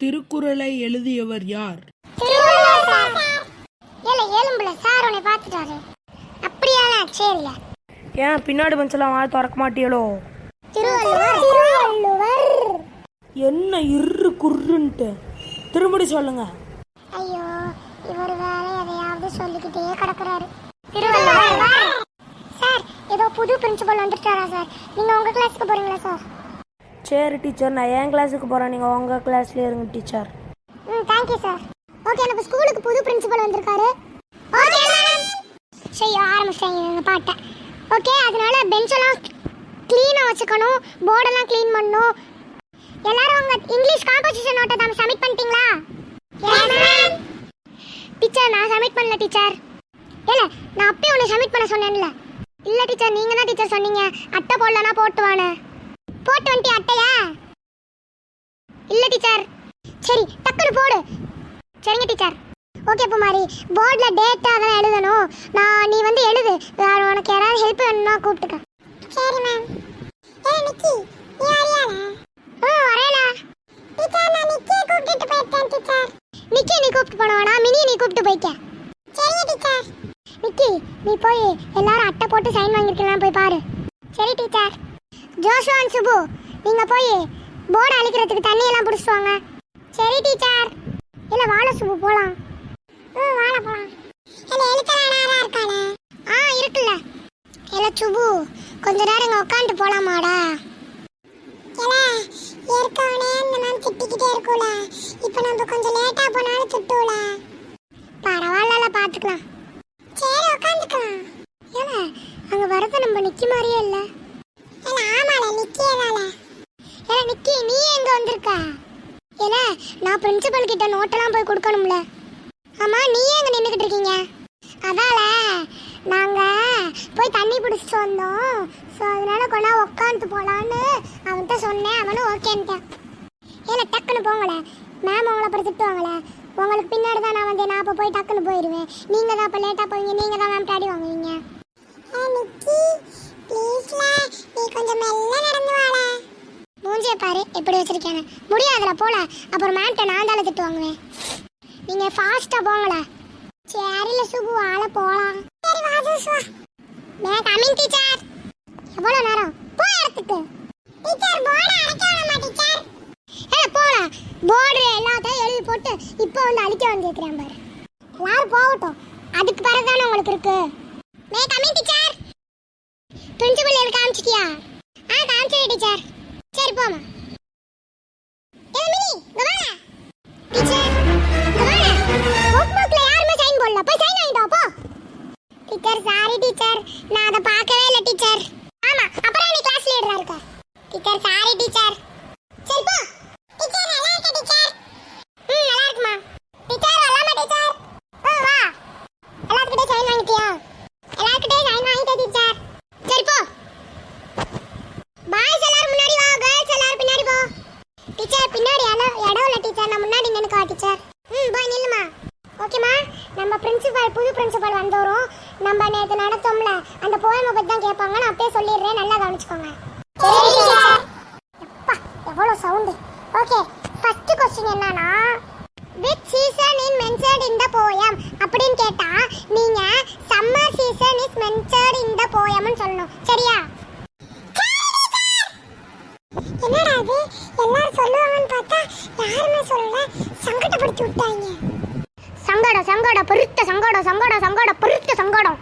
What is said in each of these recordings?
திருக்குறளை எழுதியவர் யார்? ஏன் பின்னாடி பெஞ்செல்லாம் வாய் திறக்க மாட்டியலோ? என்ன இரு குருன்ட்டு. திரும்படி சொல்லுங்க. ஐயோ இவர் வேற எதையாவது சொல்லிக்கிட்டே கிடக்குறாரு. திருவள்ளுவர். சார் ஏதோ புது பிரின்சிபல் வந்துட்டாரா சார்? நீங்க உங்க கிளாஸ்க்கு போறீங்களா சார்? சரி டீச்சர் நான் என் கிளாஸுக்கு போகிறேன் நீங்கள் உங்கள் கிளாஸ்லேயே இருங்க டீச்சர் ம் தேங்க்யூ சார் ஓகே நம்ம ஸ்கூலுக்கு புது பிரின்சிபல் வந்திருக்காரு. ஓகே மேடம் சரி ஆரம்பிச்சிட்டாங்க இந்த பாட்டை. ஓகே அதனால பெஞ்செல்லாம் க்ளீனாக வச்சுக்கணும். போர்டெல்லாம் க்ளீன் பண்ணணும். எல்லாரும் உங்கள் இங்கிலீஷ் காம்போசிஷன் நோட்டை தான் சப்மிட் பண்ணிட்டீங்களா? டீச்சர் நான் சப்மிட் பண்ணல டீச்சர் இல்லை நான் அப்பயே உன்னை சப்மிட் பண்ண சொன்னேன்ல. இல்லை டீச்சர் நீங்கள் தான் டீச்சர் சொன்னீங்க. அட்டை போடலனா போட்டுவானே போட்டு வந்துட்டி அட்டையா? இல்ல டீச்சர். சரி டக்குனு போடு. சரிங்க டீச்சர். ஓகே குமாரி போர்டில் டேட் அதெல்லாம் எழுதணும். நான் நீ வந்து எழுது. உனக்கு யாராவது ஹெல்ப் வேணும்னா கூப்பிட்டுக்க. சரி மேம் ஏ நிக்கி. நீ வரியால ஆ வரேனா டீச்சர் நான் நிக்கியை கூப்பிட்டு போயிட்டேன் டீச்சர். நிக்கி நீ கூப்பிட்டு போன வேணா மினி நீ கூப்பிட்டு போய்க்க சரிங்க டீச்சர். நிக்கி நீ போய் எல்லாரும் அட்டை போட்டு சைன் வாங்கிருக்கலாம் போய் பாரு. சரி டீச்சர். ஜோஷுவான் சுபு நீங்க போய் போர்டு அழிக்கிறதுக்கு தண்ணி எல்லாம் பிடிச்சிட்டு வாங்க. சரி டீச்சர். இல்ல வாழ சுபு போலாம். ம் வாழ போலாம். இல்ல எழுத்தரானா இருக்கானே ஆ இருக்குல்ல. இல்ல சுபு கொஞ்ச நேரம் இங்க உட்காந்து போலாமாடா. இல்ல ஏற்கனவே இந்த மேம் திட்டிக்கிட்டே இருக்கும்ல இப்போ நம்ம கொஞ்சம் லேட்டா போனாலும் திட்டுல பரவாயில்ல பாத்துக்கலாம். சரி உட்காந்துக்கலாம் ஏன்னா அங்க வரது நம்ம நிக்க மாதிரியே இல்லை ஆமால நிக்கியே வேலை ஏல நிக்கி நீ இருக்க? ஏல நான் பிரின்சிபல் கிட்ட நோட்டெல்லாம் போய் கொடுக்கணும்ல. ஆமா நீ எங்க நின்றுக்கிட்டு இருக்கீங்க. அதால நாங்க போய் தண்ணி பிடிச்சிட்டு வந்தோம். ஸோ அதனால கொண்டா உட்காந்து போலான்னு அவன்கிட்ட சொன்னேன். அவனும் ஓகேன்ட்டான் ஏல டக்குன்னு போங்களே மேம் உங்களை அப்புறம் திட்டுவாங்களே உங்களுக்கு பின்னாடி தான் நான் வந்தேன் நான் அப்போ போய் டக்குன்னு போயிடுவேன் நீங்க தான் அப்போ லேட்டாக போவீங்க. நீங்க தான் மேம் டாடி வாங்குவீங்க. ப்ளீஸ்ல நீ கொஞ்சம் மெல்ல நடந்து வாடா மூஞ்சிய பாரு எப்படி வச்சிருக்கேன்னு. முடியாதுல போல அப்புறம் மேம்கிட்ட நான் தானே திட்டு வாங்குவேன். நீங்க ஃபாஸ்டா போங்களே சரில சுகு ஆள போலாம். சரி வா ஜூஸ் மே கமிங் டீச்சர் எவ்வளவு நேரம்? போ இடத்துக்கு. டீச்சர் போர்டு அழைக்க டீச்சர் ஏ போல போர்டு எல்லாத்தையும் எழுதி போட்டு இப்போ வந்து அழிக்க வந்திருக்கிறேன் பாரு. எல்லாரும் போகட்டும். அதுக்கு பிறகு தானே உங்களுக்கு இருக்கு. மே கமிங் டீச்சர் பிரின்சிபல் எனக்கு காமிச்சிட்டியா? ஆ காமிச்சிட்டேன் டீச்சர் போமா. டீச்சர் சாரி டீச்சர் நான் அதை பார்க்கவே இல்லை டீச்சர். ஆமா அப்புறம் நீ கிளாஸ்ல இருக்க. டீச்சர் சாரி டீச்சர் சரி போ டீச்சர் நல்லா இருக்க டீச்சர் ம் நல்லா இருக்குமா டீச்சர் வரலாமா டீச்சர் ஆ வா எல்லாத்துக்கிட்டே சைன் வாங்கிட்டியா எல்லாத்துக்கிட்டே சைன் வாங்கிட்டேன் டீச்சர் சரி போ பாய்ஸ் எல்லாரும் முன்னாடி வா கேர்ள்ஸ் எல்லாரும் பின்னாடி போ டீச்சர் பின்னாடி இடம் இடம் இல்லை டீச்சர் நான் முன்னாடி நின்னுக்கா டீச்சர் ம் போய் நில்லுமா ஓகேம்மா நம்ம பிரின்சிபால் புது பிரின்சிபால் வந்தோரும் நம்ம நேற்று நடத்தோம்ல அந்த போயமை பற்றி தான் கேட்பாங்க நான் அப்படியே சொல்லிடுறேன். நல்லா கவனிச்சுக்கோங்க. எப்பா எவ்வளோ சவுண்டு ஓகே ஃபர்ஸ்ட் கொஸ்டின் என்னன்னா which season in mentioned in the poem அப்படின்னு கேட்டா நீங்க summer season is mentioned in the போயம்னு சொல்லணும். சரியா? என்னடா இது? எல்லாரும் சொல்லுவாங்கன்னு பார்த்தா யாருமே சொல்லல. சங்கடப்படுத்தி விட்டாங்க. சங்கடம் பெருத்த சங்கடம் சங்கடம் சங்கடம் பெருத்த சங்கடம்.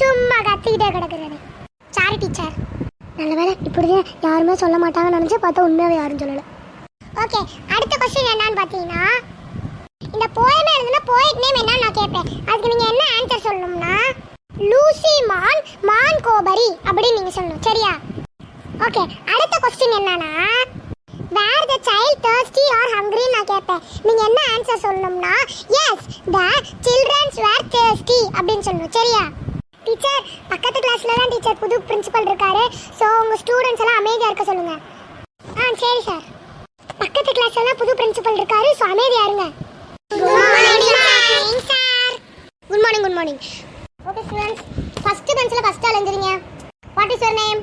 சும்மா கத்திக்கிட்டே கிடக்குறது. சாரி டீச்சர் நல்ல வேலை இப்படி யாருமே சொல்ல மாட்டாங்கன்னு நினச்சி பார்த்தா உண்மையாக யாரும் சொல்லலை. ஓகே அடுத்த கொஸ்டின் என்னன்னு பார்த்தீங்கன்னா இந்த போயமே எழுதுனா போயட் நேம் என்னன்னு நான் கேட்பேன். அதுக்கு நீங்கள் என்ன ஆன்சர் சொல்லணும்னா லூசி மான் மான் கோபரி அப்படின்னு நீங்கள் சொல்லணும். சரியா? ஓகே அடுத்த கொஸ்டின் என்னன்னா thirsty ஆர் hungry நான் கேட்பேன். நீங்க என்ன ஆன்சர் சொல்லணும்னா yes the children's were thirsty அப்படின்னு சொல்லணும். சரியா? டீச்சர் பக்கத்து கிளாஸ்ல தான் டீச்சர் புது பிரின்சிபல் இருக்காரு. ஸோ உங்க ஸ்டூடெண்ட்ஸ் எல்லாம் அமைதியா இருக்க சொல்லுங்க. ஆ சரி சார் பக்கத்து கிளாஸ்ல தான் புது பிரின்சிபல் இருக்காரு. ஸோ அமைதியா இருங்க. Good morning good morning okay students first பெஞ்சில் first அலைஞ்சிருங்க what is your name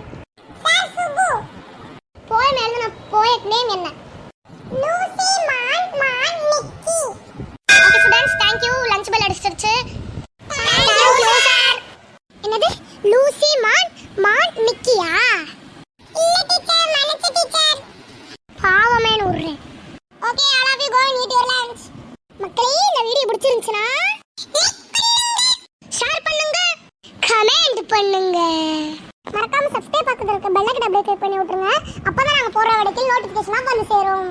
poem எழுதின போயட் நேம் என்ன? பண்ணுங்க. மறக்காம சப்ஸ்கிரைப் பக்கத்துல இருக்க பெல் ஐக்கனை அப்படியே கிளிக் பண்ணி விட்டுருங்க. அப்பதான் நாங்க போற வரைக்கும் நோட்டிபிகேஷனா வந்து சேரும்.